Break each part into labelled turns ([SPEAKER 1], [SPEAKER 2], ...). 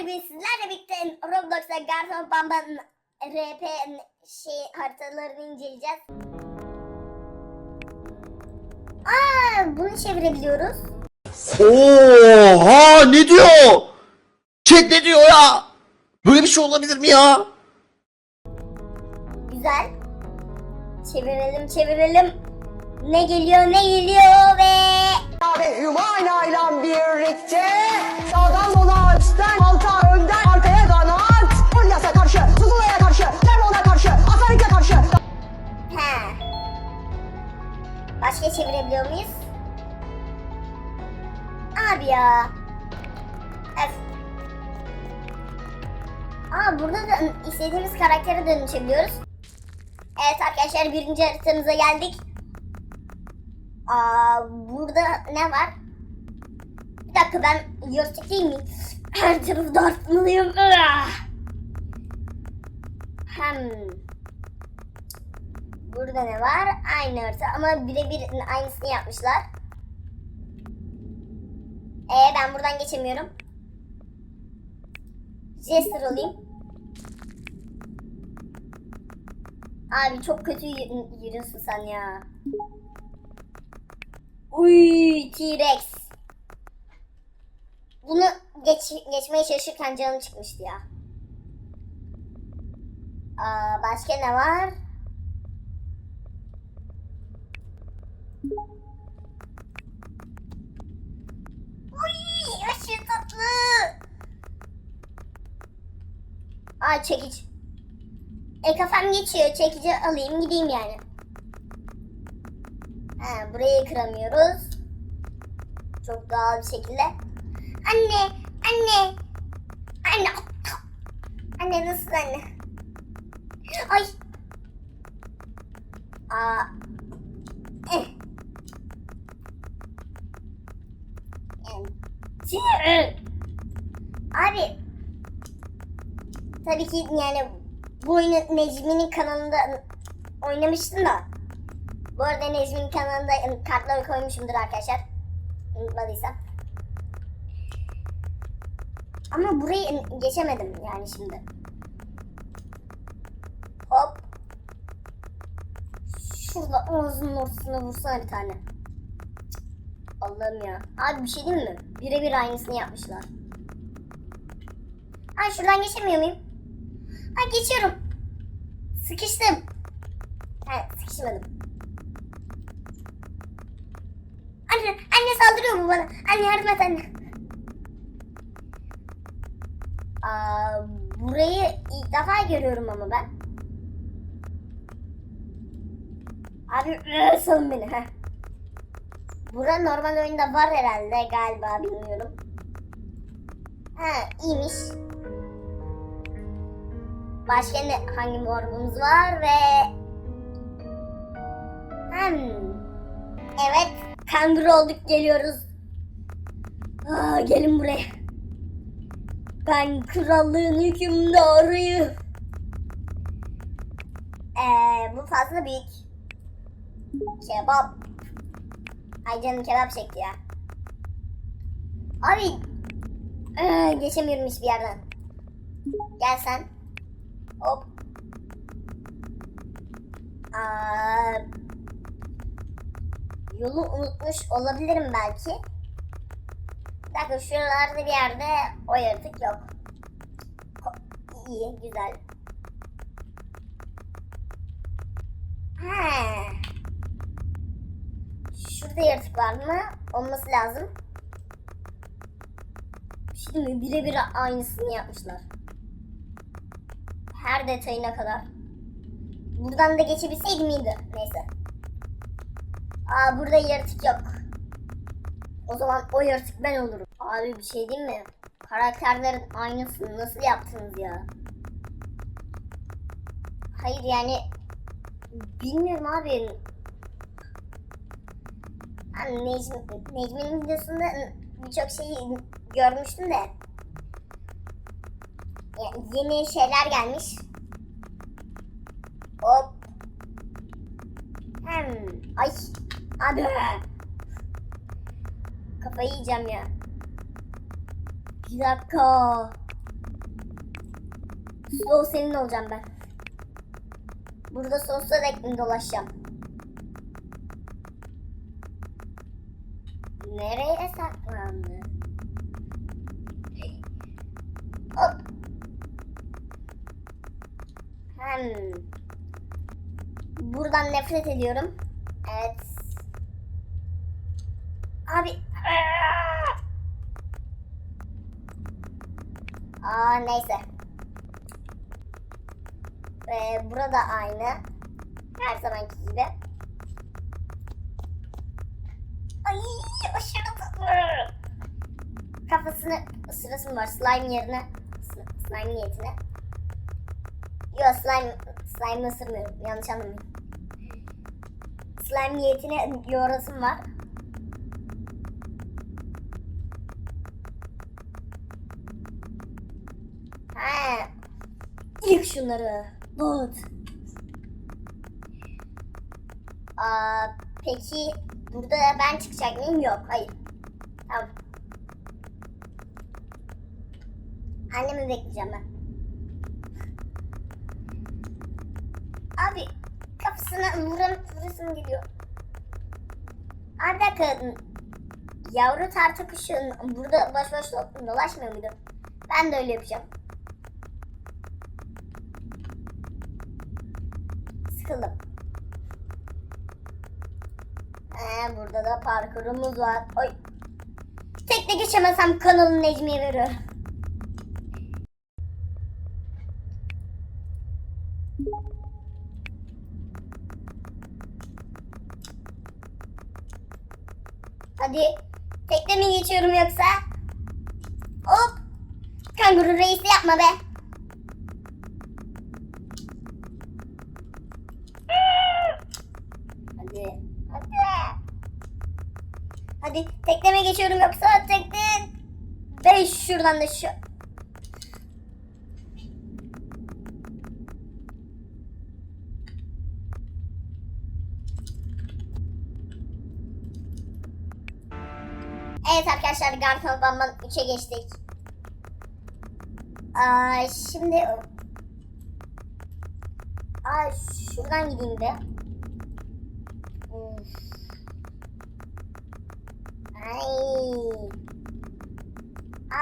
[SPEAKER 1] Bugün sizlerle birlikte Roblox'ta Garson Bamba'nın RP şey haritalarını inceleyeceğiz. Aa, bunu çevirebiliyoruz.
[SPEAKER 2] Oha ne diyor? Chat ne diyor ya? Böyle bir şey olabilir mi ya?
[SPEAKER 1] Güzel. Çevirelim, çevirelim. Ne geliyor, ne geliyor ve
[SPEAKER 3] ve Hümeyna ile birlikte sağdan sola üstten alta önden arkaya kanat Polyas'a karşı, Zuzula'ya karşı, Lermon'a karşı, Atarik'e karşı
[SPEAKER 1] he. Başka çevirebiliyor muyuz? Abi ya. Öf. Aa burada da istediğimiz karaktere dönüşebiliyoruz. Evet arkadaşlar birinci haritamıza geldik. Aa burada ne var? Bir dakika ben değil mi? Her tarafı dartmalıyım. Ah! Hem Burada ne var? Aynı harita ama birebir aynısını yapmışlar. Ee ben buradan geçemiyorum. Jester olayım. Abi çok kötü yürü- yürüyorsun sen ya. Uy T-Rex. Bunu geç, geçmeye çalışırken canım çıkmıştı ya. Aa, başka ne var? Uy aşırı tatlı. Aa çekiç. E kafam geçiyor. Çekici alayım gideyim yani. Burayı kıramıyoruz. Çok doğal bir şekilde. Anne, anne. Anne. Anne nasıl anne? Ay. Aa. Eh. Abi. Tabii ki yani bu oyunu Necmi'nin kanalında oynamıştım da. Bu arada Necmi'nin kanalında kartları koymuşumdur arkadaşlar. Unutmadıysam. Ama burayı geçemedim yani şimdi. Hop. Şurada ağzının ortasına vursana bir tane. Allah'ım ya. Abi bir şey değil mi? Birebir aynısını yapmışlar. Ay şuradan geçemiyor muyum? Ha geçiyorum. Sıkıştım. Ha sıkışmadım. Anne, anne saldırıyor bu bana. Anne yardım et anne. Aa, burayı ilk defa görüyorum ama ben. Abi salın beni. Heh. Bura normal oyunda var herhalde galiba bilmiyorum. Ha iyiymiş. Başka ne, hangi morbumuz var ve... Hmm. Evet, kanguru olduk geliyoruz. Aa, gelin buraya. Ben krallığın hükümdarıyım. Ee, bu fazla büyük. Kebap. Ay canım kebap çekti ya. Abi. Ee, geçemiyorum hiçbir yerden. Gel sen. Hop. Aa, yolu unutmuş olabilirim belki. Dakika şuralarda bir yerde o yaratık yok. Ko- İyi, güzel. Ha. Şurada yaratık var mı? Olması lazım. Bir şey? Birebir aynısını yapmışlar. Her detayına kadar. Buradan da geçebilseydim iyiydi. Neyse. Aa burada yaratık yok. O zaman o yaratık ben olurum. Abi bir şey değil mi? Karakterlerin aynısını nasıl yaptınız ya? Hayır yani bilmiyorum abi. Ben Necmi, videosunda birçok şeyi görmüştüm de. Yani yeni şeyler gelmiş. Hop. Hem. Ay. Abi. Kafayı yiyeceğim ya. Bir dakika. Slow senin olacağım ben. Burada sonsuza dek dolaşacağım? Nereye saklandı? Hop. Hmm. Buradan nefret ediyorum. Evet. Abi. Aa neyse. Ee, burada aynı. Her zamanki gibi. Ay aşırı. Kafasını ısırası mı var? Slime yerine. Sl- Slime niyetine. Yok slime, slime ısırmıyorum. Yanlış anlamayın. Slime niyetine yorasım var. Ha. Yık şunları. Bot. Aa, peki burada ben çıkacak mıyım? Yok. Hayır. Tamam. Annemi bekleyeceğim ben. Abi kafasına vuram, vurasım geliyor. Bir dakika. Yavru tartı kuşun burada boş do- dolaşmıyor muydu? Ben de öyle yapacağım. Sıkıldım. Ee, burada da parkurumuz var. Oy. Tekne geçemezsem kanalın Necmi'ye veriyorum. Hadi tekne mi geçiyorum yoksa? Hop. Kanguru reisi yapma be. Hadi tekneme geçiyorum yoksa tekne. Beş şuradan da şu. Evet arkadaşlar Garfield Bamban 3'e geçtik. Aa, şimdi Aa, şuradan gideyim bir.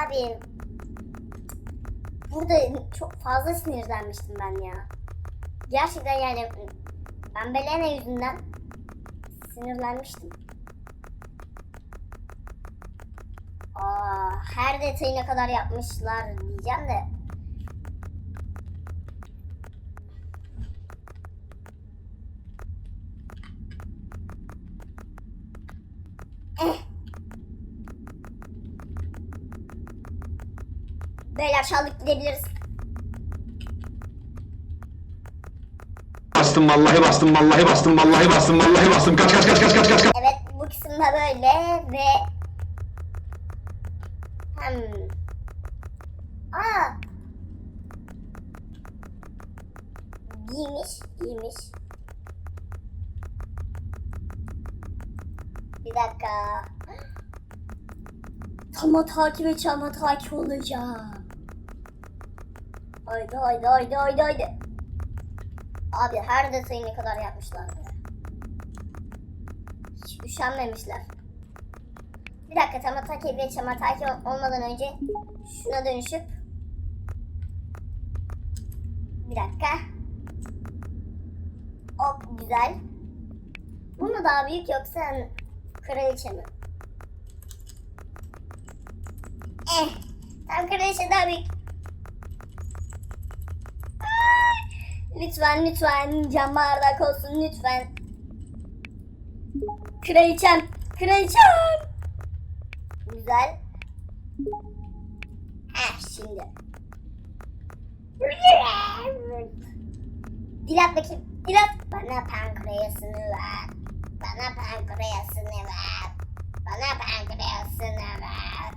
[SPEAKER 1] Abi burada çok fazla sinirlenmiştim ben ya. Gerçekten yani ben Belena yüzünden sinirlenmiştim. Aa, her detayına kadar yapmışlar diyeceğim de. Eh. Beyler çaldık gidebiliriz.
[SPEAKER 4] Bastım vallahi bastım vallahi bastım vallahi bastım vallahi bastım kaç kaç kaç kaç kaç kaç kaç
[SPEAKER 1] Evet bu kısımda böyle ve hmm. Aa. Giymiş, giymiş. Bir dakika. Tama takip et, ama takip olacağım. Haydi haydi haydi haydi haydi. Abi her detayı kadar yapmışlar be. Hiç üşenmemişler. Bir dakika Tamataki ve Çamataki olmadan önce şuna dönüşüp bir dakika. Hop güzel. Bu mu daha büyük yoksa kraliçe mi? Eh, tam kraliçe daha büyük. Ay, Lütfen lütfen cam bardak olsun lütfen. Kraliçem, kraliçem. Güzel. Ha şimdi. Dilat bakayım. Dilat. Bana pankreasını ver. Bana pankreasını ver. Bana pankreasını ver.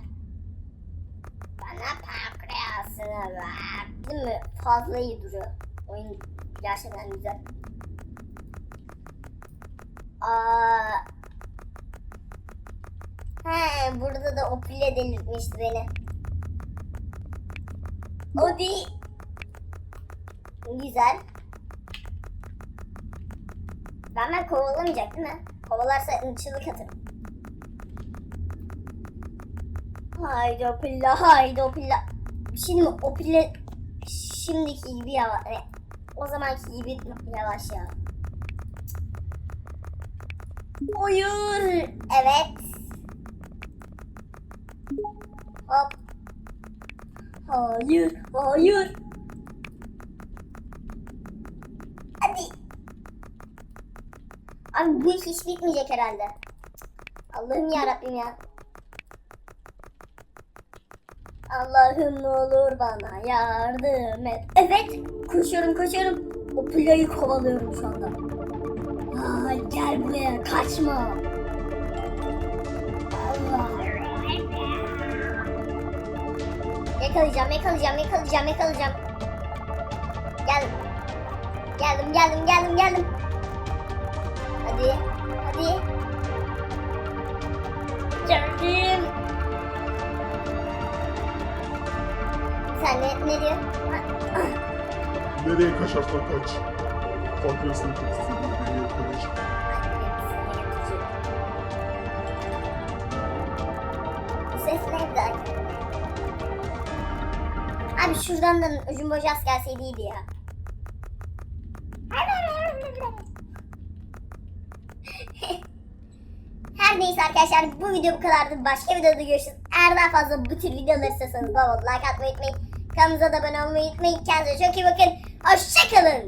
[SPEAKER 1] Bana pankreasını ver. Değil mi? Fazla iyi. Oyun gerçekten güzel. Aa, He, burada da Opil'e delirtmişti beni. O değil. Güzel. Ben ben kovalamayacak değil mi? Kovalarsa çığlık atarım. Haydi o pilla, haydi o pilla. Şimdi? O pilla şimdiki gibi yavaş. O zamanki gibi yavaş ya. Oyun. Evet. Hop. Hayır, hayır. Hadi. Abi bu hiç bitmeyecek herhalde. Allah'ım ya Rabbim ya. Allah'ım ne olur bana yardım et. Evet, koşuyorum koşuyorum. O playı kovalıyorum şu anda. Ay gel buraya kaçma. Allah. Yakalayacağım, yakalayacağım, yakalayacağım, yakalayacağım. Geldim. Geldim, geldim, geldim, geldim. Hadi, hadi. Geldim. Sen ne, ne diyorsun?
[SPEAKER 5] Nereye kaçarsan kaç. Korkuyorsun çok istediğin nereye kaç.
[SPEAKER 1] Bu ses nerede? Abi şuradan da ucun bojas gelseydi iyiydi ya. Her neyse arkadaşlar bu video bu kadardı. Başka videoda görüşürüz. Eğer daha fazla bu tür videolar istiyorsanız bol like atmayı unutmayın. Kanalımıza da abone olmayı unutmayın. Kendinize çok iyi bakın. Hoşçakalın.